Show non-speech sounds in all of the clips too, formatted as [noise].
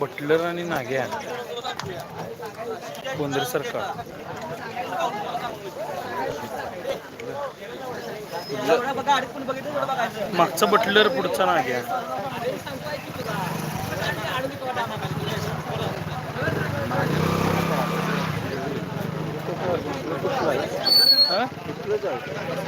Butler आणि नाग्या. बोंदर सरकार. मागचा बटलर पुढचा नाग्या.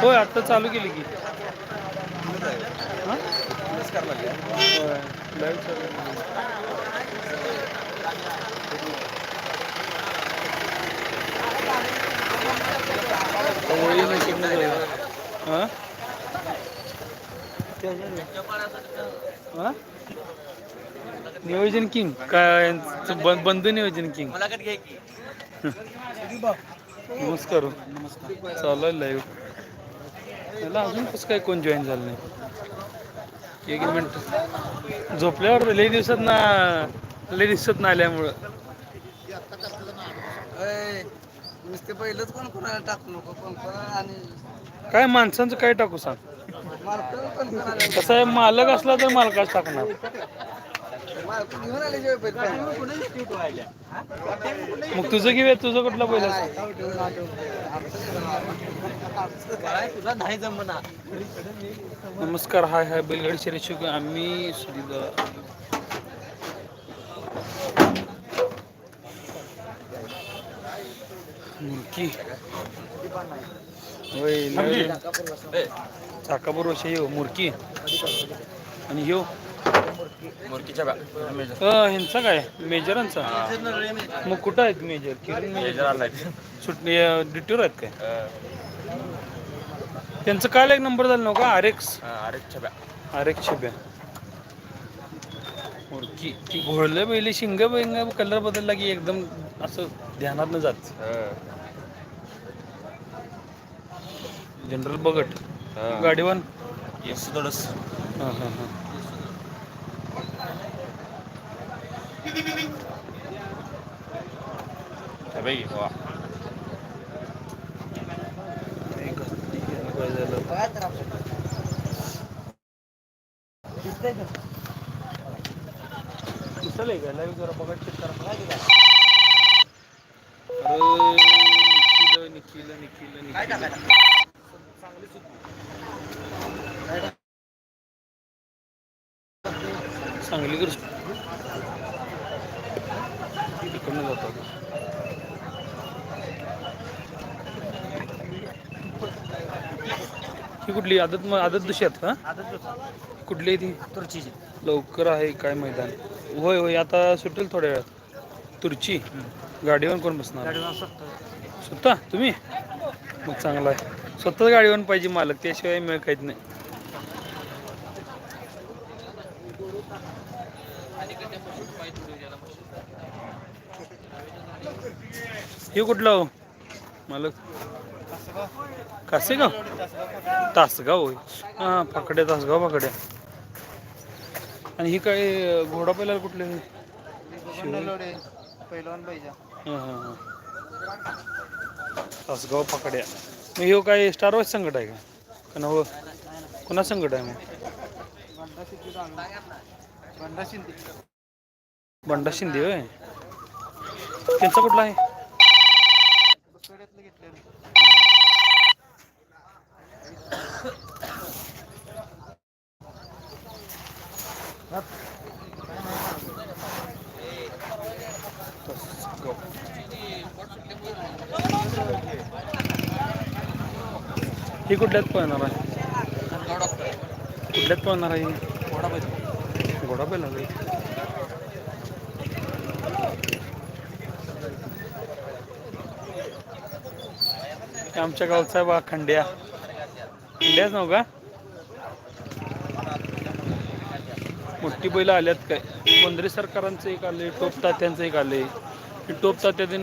होय आत्ता चालू केली की. हा? नियोजन किंग काय बंधू नियोजन किंग नमस्कार हो. चालू लाईव्ह त्याला अजून कसं काय कोण जॉईन झालं नाही एक मिनिट झोपल्यावर लई दिवसात ना लई दिवसात ना आल्यामुळं नुसते पहिलंच कोण कोणाला टाकू नको कोण कोणाला आणि काय माणसांचं काय टाकू सांग कसं आहे मालक असला तर मालकाच टाकणार मालक घेऊन आले जेव्हा पहिले मग तुझं घेऊया तुझं कुठला पहिला नमस्कार हाय हाय बैलगाडी शिकू आम्ही सुधीर मुलकी चाकापूर वर्ष येऊ मुरकी आणि येऊ मूर्तीच्या ह्यांचा काय? मेजरांचा? मग कुठं आहेत मेजर? किरण मेजर सुटणी ड्युटीवर आहेत काय? त्यांचं काल एक नंबर झालं नव्हतं का? आर एक्स आर एक्स छब्या. मुरकी. ती घोळलं बैली शिंग बिंग कलर बदलला की एकदम असं ध्यानात न जात जनरल बगट. गाडीवन. हां हां हां. नाही का? काय झालं? लाईव्ह जरा बघा check करा. अरे निखिल निखिल निखिल निखिल सांगली कर जातो. कुठली? आदत आदत दुष्यात का? कुठली आहे ती? तुर्चीची. लवकर आहे काय मैदान? होय होय आता सुटेल थोड्या वेळात. तुरची? गाडीवर कोण बसणार? स्वतः. तुम्ही? मग चांगला आहे. स्वतःच गाडीवर पाहिजे मालक त्याशिवाय मिळ काहीच नाही. हे कुठलं हो? मालक. कासेगाव तासगाव होय. हां फाकड्या तासगाव फाकड्या आणि ही काय घोडा पहिला कुठले? हां हां हां. तासगाव फाकड्या मग ह्यो काय स्टार वॉच संकट आहे का? नव? कुणा संकट आहे मग? बंडा शिंदे बंडा शिंदे होय. त्यांचा कुठला आहे? ही कुठल्यात पळणार आहे? कुठल्यात पळणार आहे ही? घोडा पहिला हे आमच्या गावचा आहे बा खंड्या. खंड्याच नव का? मोठी बैल आल्यात काय? बोंद्रे सरकारांचं एक आले टोप तात्यांचं एक आले टोप तात्याने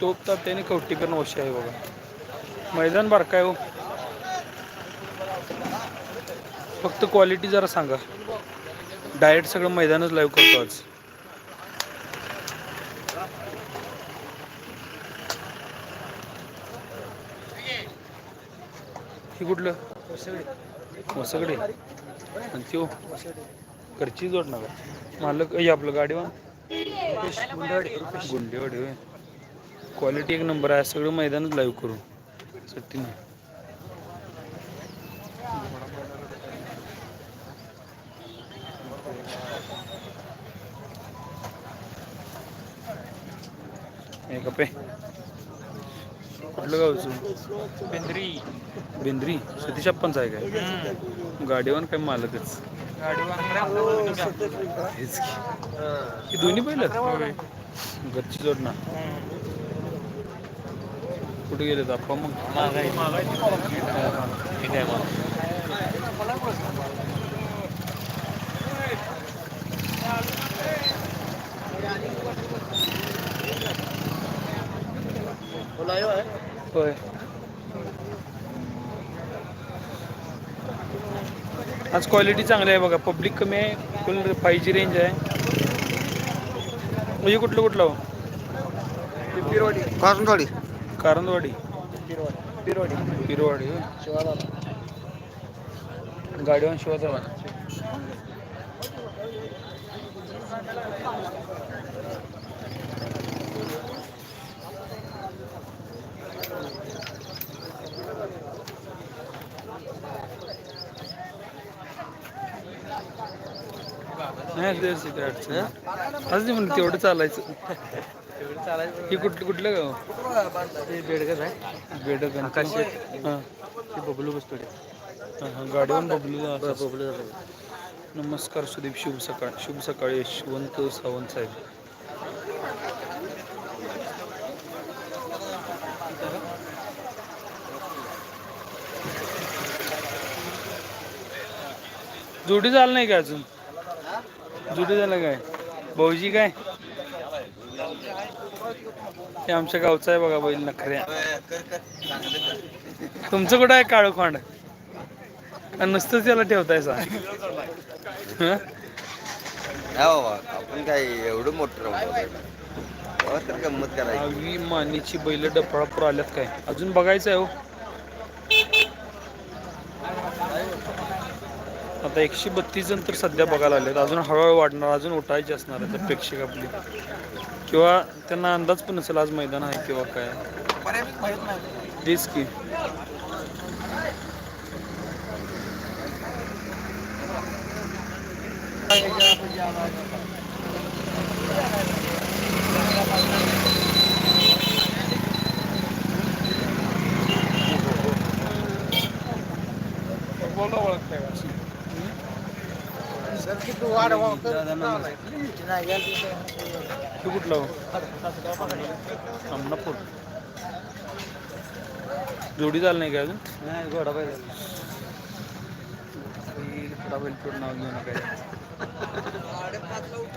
टोप तात्याने कवटीकरण वशी आहे बघा. मैदान बारका आहे हो. फक्त क्वालिटी जरा सांगा. डायट सगळं मैदानच लाईव्ह करतो आज. ही कुठलं? वसगडे आणि त्यो? घरची जोड ना मालक हे आपलं गाडीवर गुंडेवाडी क्वालिटी एक नंबर आहे. सगळं मैदानच लाईव्ह करू. सत्य नाही कपे कुठलं गावचं बेंद्री. बेंद्री? सतीश अप्पांचं आहे काय? गाडीवर काय मालकच. हेच की. ही. दोन्ही पहिलं? घरची जोड ना. कुठे गेले आप्पा मग? होय आज क्वालिटी चांगली आहे बघा. पब्लिक कमी आहे. फुल फाय जी रेंज आहे. म्हणजे कुठलं कुठलं हो? कारणवाडी कारंदवाडी. पिरवाडी होय. गाडीवर शिवाचा नाही अडचण नाही. असं म्हणलं तेवढं चालायचं. हे कुठलं कुठलं गाव? बेडगच आहे. बेडक आकाश हां. ते बबलू बसतोडे हां हां गाडीवर बबलू. बबलू नमस्कार सुदीप शुभ सकाळ शुभ सकाळी यशवंत सावंत साहेब. जोडी झालं नाही का अजून? जोडी झालं काय? भाऊजी काय? हे आमच्या गावचं आहे बघा बैल नखऱ्या. तुमचं कुठं आहे काळू खोंड? आणि नुसतंच त्याला ठेवताय सा? हं? आपण काय एवढं मोठं गंमत करायची. मानीची बैल डफळापूर आल्यात काय? अजून बघायचं आहे हो. आता एकशे बत्तीस जण तर सध्या बघायला आलेत. अजून हळूहळू वाढणार अजून उठायची असणार आहेत प्रेक्षक आपली. किंवा त्यांना अंदाज पण नसेल आज मैदान आहे किंवा काय. तेच की. तू कुठला हो जोडी झालं नाही का अजून नाही घोडा बैल, बैल नाव घेऊ नका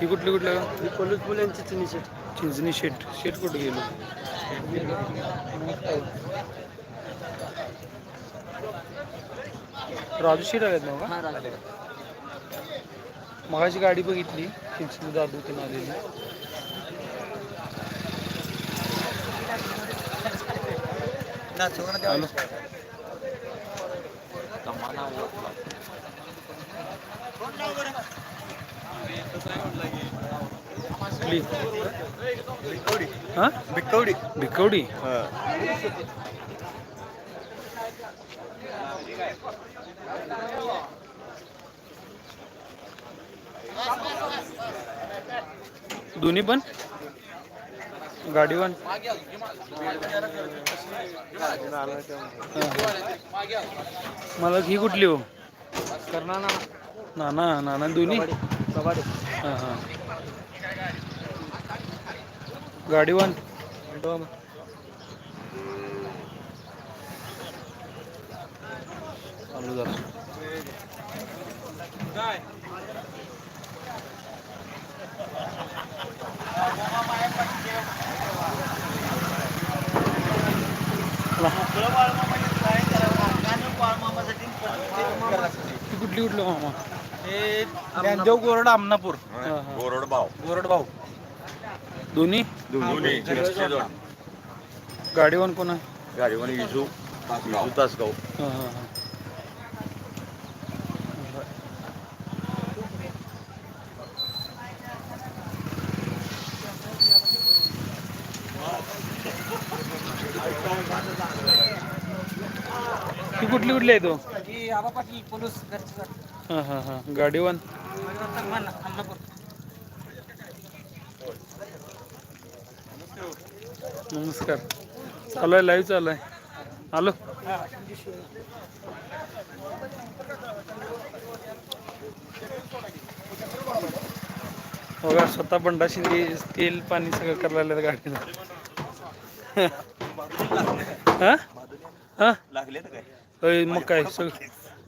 ही कुठली कुठलं? ही पोलीस मुलांची चिनी शेट चिंचणी शेट शेट कुठे गेलो राजू शेट आलेत ना का मगाची गाडी बघितली चिंचणी दादू ते आलेली. हा? बिकवडी भिकवडी? दोन्ही पण? गाडी पण मला ही कुठली हो? करणार ना नाना नाना दोन्ही? हां हां. गाडी वन चालू झालं. ती कुठली कुठली मामा? ज्ञानदेव गोरड आमनापूर. हां हां. गोरड भाव गोरड भाऊ. दोन्ही? गाडी वन कोण आहे? गाडीवर इजू. इजू तासगाव. कुठली कुठली आहे तो? ही आबा पाटील पोलीस घरची हां हां हां. गाडीवान नमस्कार. चालू आहे लाईव्ह चालू आहे. आलो. बघा स्वतः बंडा शिंदे तेल पाणी सगळं करायला लागलं गाडीला. [laughs] हा? मग काय सग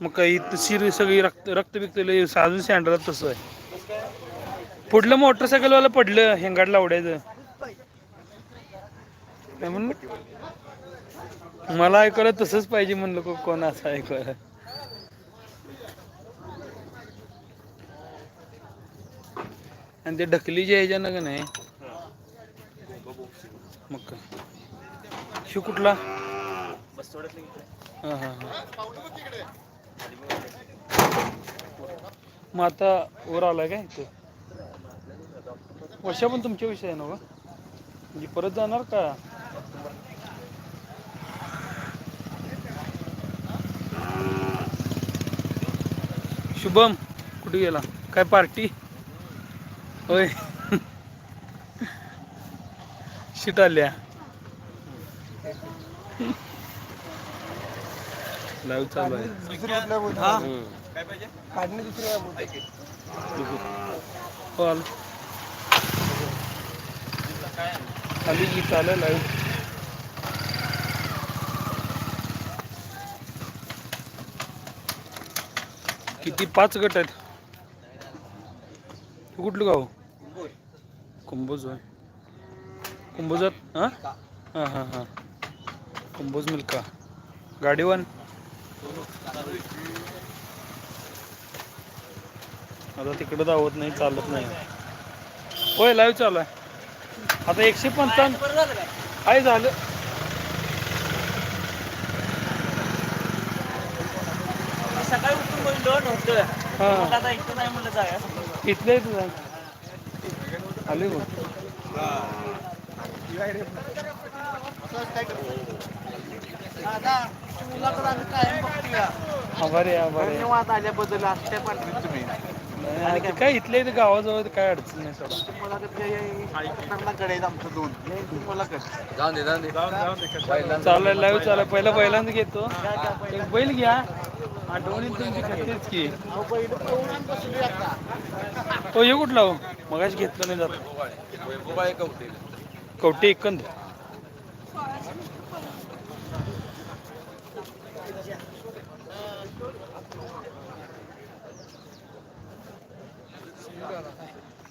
मग काय इथं शिर सगळी रक्त रक्त बिक्त लय अजून सँडला तसं आहे. पुढलं मोटरसायकलवाला पडलं हेंगाडला उडायचं काय म्हणलं मला ऐकलं तसंच पाहिजे म्हणलं को- कोण असं ऐकलं आणि ते ढकलीच्या ह्याच्यानं का नाही मग शिव कुठला? मग आता वर आलाय काय इथं? वर्षा पण तुमच्या विषय आहे ना म्हणजे परत जाणार का? शुभम कुठे गेला? काय पार्टी? होय. [laughs] शिट आल्या. लाईव्ह चालू आहे. काढणे दुसरी हो आलो खाली जी चालेल लाईव्ह किती पाच गट आहेत? तू कुठलं गाव? कुंभोज होय. कुंभोजात हां? हां हां हां. कुंभोज मिल्का गाडीवान आता तिकडं दावत नाही चालत नाही. होय लाईव्ह चालू आहे. आता एकशे पंचावन्न. आहे झालं सकाळी उठून हां. आता इथं नाही म्हणलं जाया इथलं आहे तुझं आले बघ मुलाकडे आम्ही कायम बघतोय आभारी आहे, आभारी आहे. धन्यवाद आल्याबद्दल तुम्ही. आणि ते काय इथल्या इथे गावाजवळ तर काय अडचण नाही सोडा. आहेत आमचं दोन. मुलाकडे जाऊन दे जाऊन दे. चालू लाईव्ह चालू आहे पहिला पहिल्यांदा घेतो. एक बैल घ्या. आठवणीत तुमची खातेच की. तो हे कुठला हो? मगाशी घेतलं नाही जात. कवटे एकंद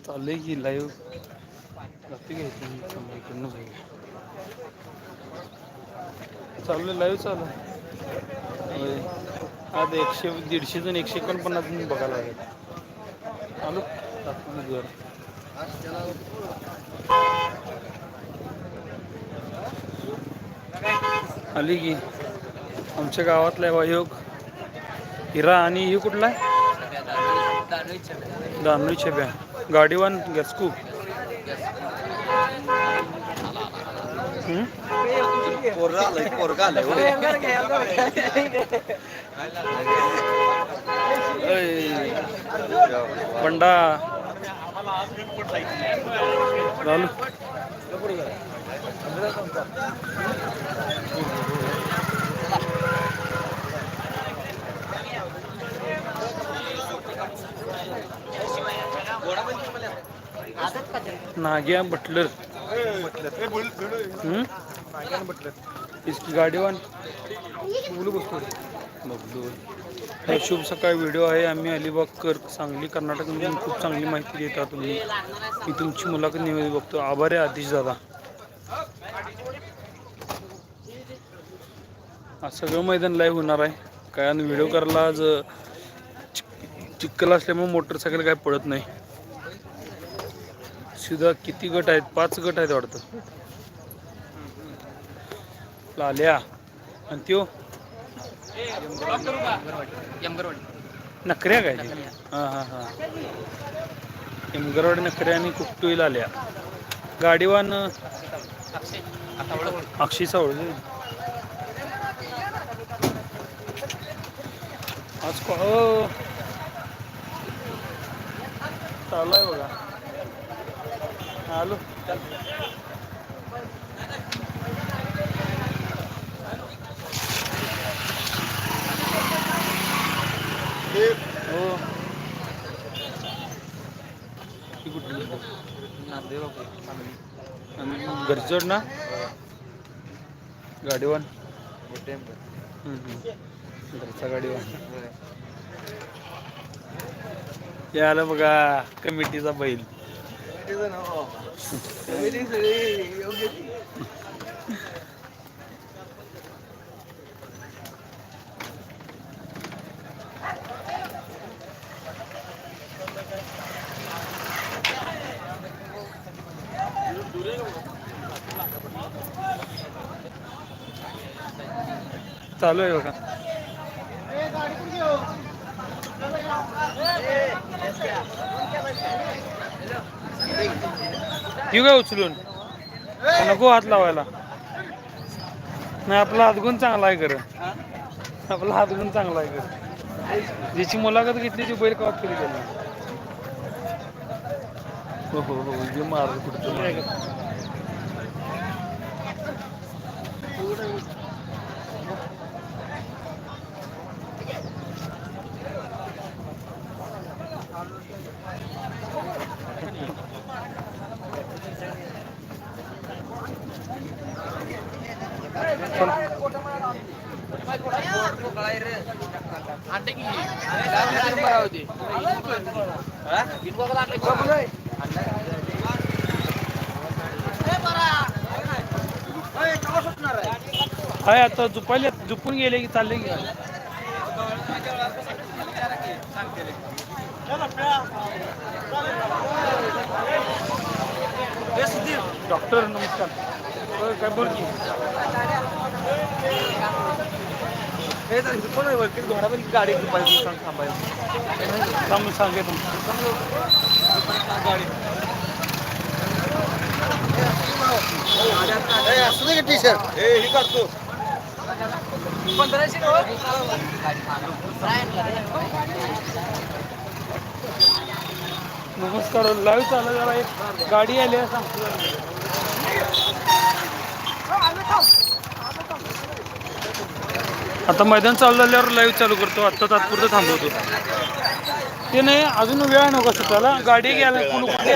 चाललंय की लाईव्ह रात्री घ्यायचं इकडनं. चालू आहे लाईव्ह चालू आहे. आता एकशे दीडशे जण एकशे एकोणपन्नास जण बघायला लागले. आलो दाखवून घर. आली की. आमच्या गावातला आहे वायोग हिरा आणि ही कुठला आहे? दानवी छब्या. गाडीवान गॅस्कू बंडा. चालू नागिया बटलर. बटलर इसकी गाडीवान वन. बघतो शुभ सकाळी व्हिडिओ आहे. आम्ही अलिबागकर सांगली कर्नाटकमधून खूप चांगली माहिती देता तुम्ही. मी तुमची मुलाखत निवेदन बघतो. आभार आहे आतिश दादा. आज सगळं मैदान लाईव्ह होणार आहे. कारण व्हिडिओ करायला आज चिक्कल असल्यामुळे मोटरसायकल काय पडत नाही. सुद्धा किती गट आहेत? पाच गट आहेत वाटतं. लाल्या. आणि त्यो? नखऱ्या काय? हां हां हां. एमगरवाडी नखऱ्या आणि कुकटुईल आल्या गाडीवान अक्षी सावळे. आज को चालू आहे बघा. आलो. हो. घरचोड ना? हम्म. घरचा गाडीवर हे आलं बघा कमिटीचा बैल. चालू आहे बघा येऊ काय उचलून. नको हात लावायला. नाही आपला हातगुण चांगला आहे खरं. आपला हातगुण चांगला आहे खरं. ज्याची मुलाखत घेतली ती बैल कॉप केली त्यांना. हो हो हो म्हणजे जे मार कुठं हाय आता झुपायले झुपून गेले की चालले की. डॉक्टर नमस्कार. काय बोल की हे कोण आहे गाडी पाहिजे? सांग थांबायला. थांब सांगे टी शर्ट हे ही काढतो पंधराशे नमस्कार लाईव्ह चालू जरा एक गाडी आली आहे सांगतो. आता मैदान चालू झाल्यावर लाईव्ह चालू करतो. आत्ता तात्पुरतं थांबवतो. ते नाही अजून वेळ नको सुटायला गाडी घ्यायला कोण कुठे